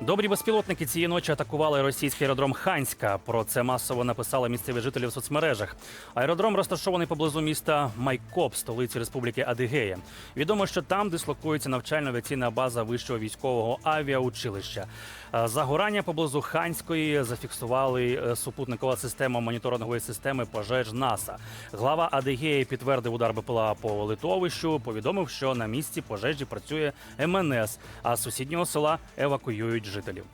Добрі безпілотники цієї ночі атакували російський аеродром Ханська. Про це масово написали місцеві жителі в соцмережах. Аеродром розташований поблизу міста Майкоп, столиці Республіки Адигея. Відомо, що там дислокується навчально-авіаційна база вищого військового авіаучилища. Е, Загорання поблизу Ханської зафіксували е, супутникова система моніторингової системи пожеж НАСА. Глава Адигеї підтвердив удар БПЛА по литовищу. Повідомив, що на місці пожежі працює МНС, а з сусіднього села евакуюють жителів.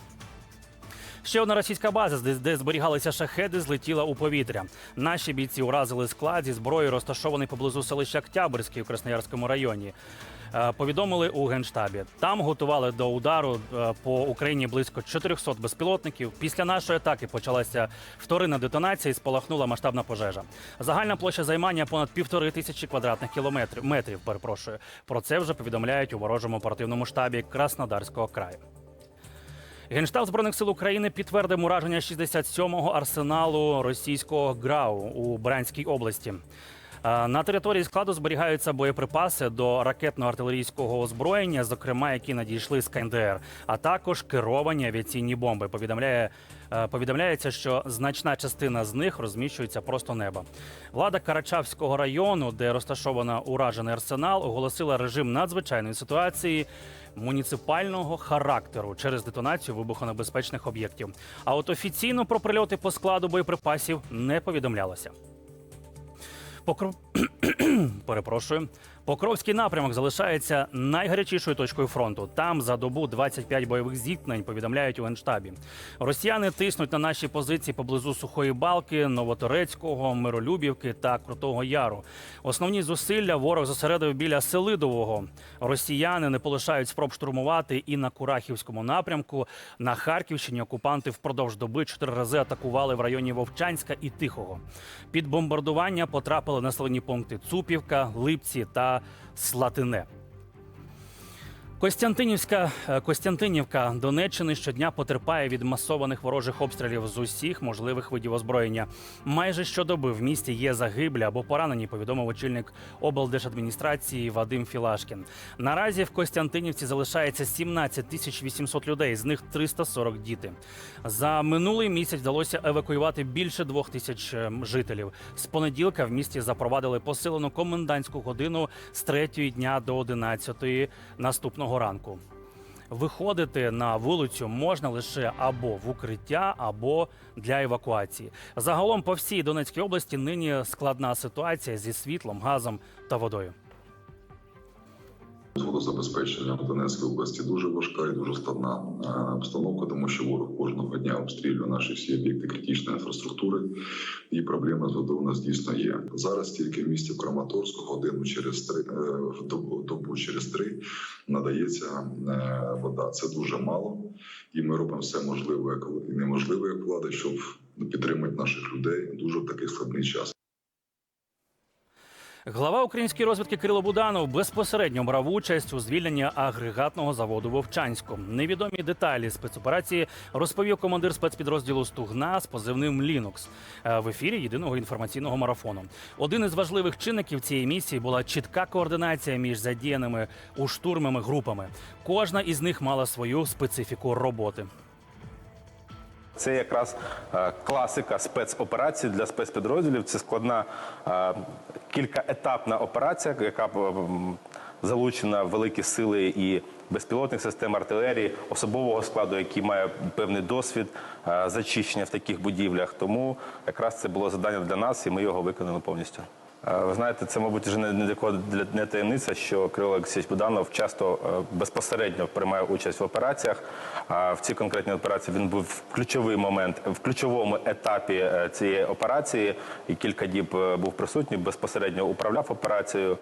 Ще одна російська база, де, зберігалися шахеди, злетіла у повітря. Наші бійці уразили склад зі зброєю, розташований поблизу селища Октябрьський у Красноярському районі. Е, Повідомили у генштабі. Там готували до удару е, по Україні близько 400 безпілотників. Після нашої атаки почалася вторинна детонація і спалахнула масштабна пожежа. Загальна площа займання понад півтори тисячі квадратних кілометрів метрів. Перепрошую. Про це вже повідомляють у ворожому оперативному штабі Краснодарського краю. Генштаб збройних сил України підтвердив ураження 67-го арсеналу російського ГРАУ у Брянській області. Е, На території складу зберігаються боєприпаси до ракетно-артилерійського озброєння, зокрема, які надійшли з КНДР, а також керовані авіаційні бомби. Повідомляє е, повідомляється, що значна частина з них розміщується просто неба. Влада Карачавського району, де розташовано уражений арсенал, оголосила режим надзвичайної ситуації муніципального характеру через детонацію вибухонебезпечних об'єктів. А от офіційно про прильоти по складу боєприпасів не повідомлялося. Покр... Перепрошую. Покровський напрямок залишається найгарячішою точкою фронту. Там за добу 25 бойових зіткнень повідомляють у генштабі. Росіяни тиснуть на наші позиції поблизу Сухої Балки, Новоторецького, Миролюбівки та Крутого Яру. Основні зусилля ворог зосередив біля Селидового. Росіяни не полишають спроб штурмувати і на Курахівському напрямку. На Харківщині окупанти впродовж доби чотири рази атакували в районі Вовчанська і Тихого. Під бомбардування потрапили населені пункти Цупівка, Липці та Слатине. Костянтинівська е, Костянтинівка Донеччини щодня потерпає від масованих ворожих обстрілів з усіх можливих видів озброєння. Майже щодоби в місті є загиблі або поранені. Повідомив очільник облдержадміністрації Вадим Філашкін. Наразі в Костянтинівці залишається 17 тисяч 800 людей, з них 340 діти. За минулий місяць вдалося евакуювати більше двох тисяч е, жителів. З понеділка в місті запровадили посилену комендантську годину з 3 дня до 11 наступного ранку. Виходити на вулицю можна лише або в укриття, або для евакуації. Загалом по всій Донецькій області нині складна ситуація зі світлом, газом та водою. З водозабезпеченням в Донецькій області дуже важка і дуже складна е, обстановка, тому що ворог кожного дня обстрілює наші всі об'єкти критичної інфраструктури, і проблема з водою у нас дійсно є. Зараз тільки в місті Краматорську годину через три е, добу, добу через три надається е, вода. Це дуже мало, і ми робимо все можливе як і неможливе як влада, щоб підтримати наших людей дуже в такий складний час. Глава української розвідки Кирило Буданов безпосередньо брав участь у звільненні агрегатного заводу Вовчанську. Невідомі деталі спецоперації розповів командир спецпідрозділу Стугна з позивним Лінукс е, в ефірі єдиного інформаційного марафону. Один із важливих чинників цієї місії була чітка координація між задіяними у штурмами групами. Кожна із них мала свою специфіку роботи. Це якраз е, класика спецоперацій для спецпідрозділів. Це складна е, кількаетапна операція, яка м, залучена великі сили і безпілотних систем артилерії, особового складу, який має певний досвід е, зачищення в таких будівлях. Тому якраз це було завдання для нас, і ми його виконали повністю. Е, Ви знаєте, це, мабуть, вже не, для- не таємниця, що Кирило Олексійович Буданов часто е, безпосередньо приймає участь в операціях. А в цій конкретній операції він був в ключовий момент, в ключовому етапі е, цієї операції, і кілька діб був присутній, безпосередньо управляв операцією.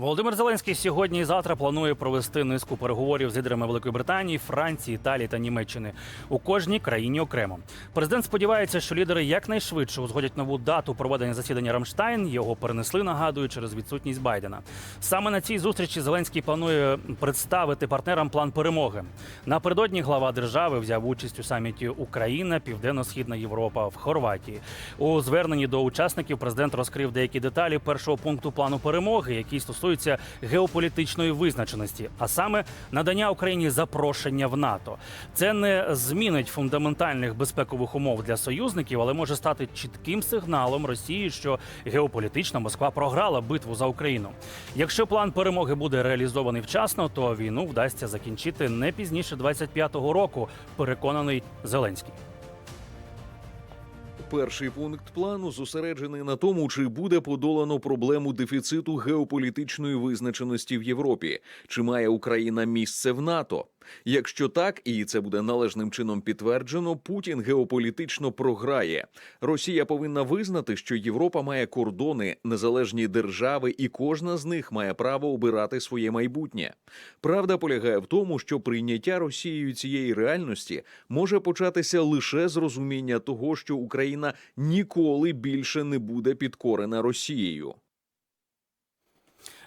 Володимир Зеленський сьогодні і завтра планує провести низку переговорів з лідерами Великої Британії, Франції, Італії та Німеччини у кожній країні окремо. Президент сподівається, що лідери якнайшвидше узгодять нову дату проведення засідання Рамштайн. Його перенесли, нагадую, через відсутність Байдена. Саме на цій зустрічі Зеленський планує представити партнерам план перемоги. Напередодні глава держави взяв участь у саміті Україна, Південно-Східна Європа в Хорватії. У зверненні до учасників президент розкрив деякі деталі першого пункту плану перемоги, які стосуються стосується геополітичної визначеності, а саме надання Україні запрошення в НАТО. Це не змінить фундаментальних безпекових умов для союзників, але може стати чітким сигналом Росії, що геополітична Москва програла битву за Україну. Якщо план перемоги буде реалізований вчасно, то війну вдасться закінчити не пізніше 25-го року. Переконаний Зеленський. Перший пункт плану зосереджений на тому, чи буде подолано проблему дефіциту геополітичної визначеності в Європі, чи має Україна місце в НАТО. Якщо так, і це буде належним чином підтверджено, Путін геополітично програє. Росія повинна визнати, що Європа має кордони, незалежні держави, і кожна з них має право обирати своє майбутнє. Правда полягає в тому, що прийняття Росією цієї реальності може початися лише з розуміння того, що Україна ніколи більше не буде підкорена Росією.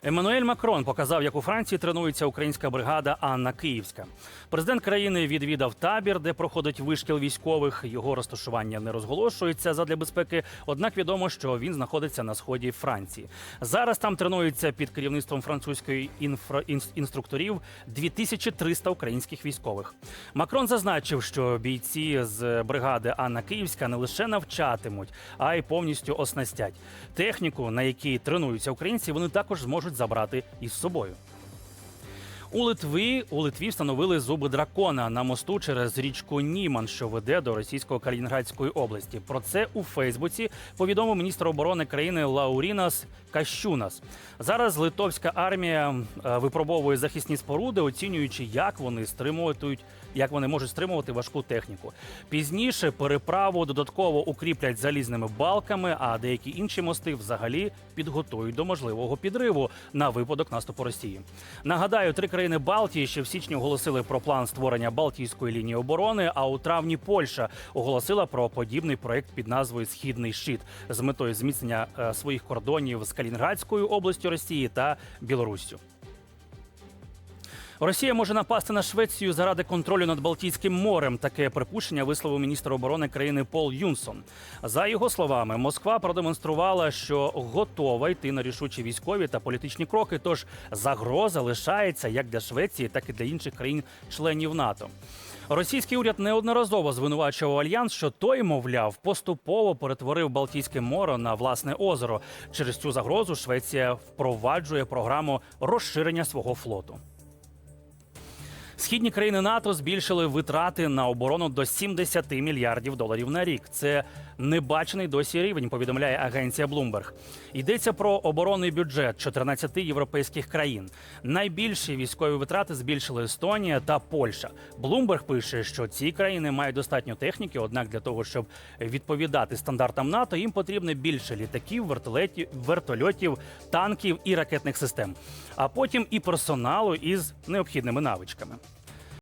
Еммануель Макрон показав, як у Франції тренується українська бригада Анна Київська. Президент країни відвідав табір, де проходить вишкіл військових. Його розташування не розголошується задля безпеки. Однак відомо, що він знаходиться на сході Франції. Зараз там тренуються під керівництвом французької інфра... інс- інструкторів 2300 українських військових. Макрон зазначив, що бійці з бригади Анна Київська не лише навчатимуть, а й повністю оснастять техніку, на якій тренуються українці. Вони також зможуть забрати із собою. У Литві у Литві встановили зуби дракона на мосту через річку Німан, що веде до російського Калінінградської області. Про це у Фейсбуці повідомив міністр оборони країни Лаурінас Кащунас. Зараз литовська армія е, випробовує захисні споруди, оцінюючи, як вони стримують, як вони можуть стримувати важку техніку. Пізніше переправу додатково укріплять залізними балками, а деякі інші мости взагалі підготують до можливого підриву на випадок наступу Росії. Нагадаю, три країни Балтії ще в січні оголосили про план створення Балтійської лінії оборони. А у травні Польща оголосила про подібний проект під назвою Східний щит з метою зміцнення е, своїх кордонів з Калінградською областю Росії та Білоруссю. Росія може напасти на Швецію заради контролю над Балтійським морем. Таке припущення висловив міністр оборони країни Пол Юнсон. За його словами, Москва продемонструвала, що готова йти на рішучі військові та політичні кроки. Тож загроза лишається як для Швеції, так і для інших країн-членів НАТО. Російський уряд неодноразово звинувачував альянс, що той, мовляв, поступово перетворив Балтійське море на власне озеро. Через цю загрозу Швеція впроваджує програму розширення свого флоту. Східні країни НАТО збільшили витрати на оборону до 70 мільярдів доларів на рік. Це небачений досі рівень. Повідомляє агенція Bloomberg. Йдеться про оборонний бюджет 14 європейських країн. Найбільші військові витрати збільшили Естонія та Польща. Bloomberg пише, що ці країни мають достатньо техніки. Однак для того, щоб відповідати стандартам НАТО, їм потрібно більше літаків, вертольотів, танків і ракетних систем, а потім і персоналу із необхідними навичками.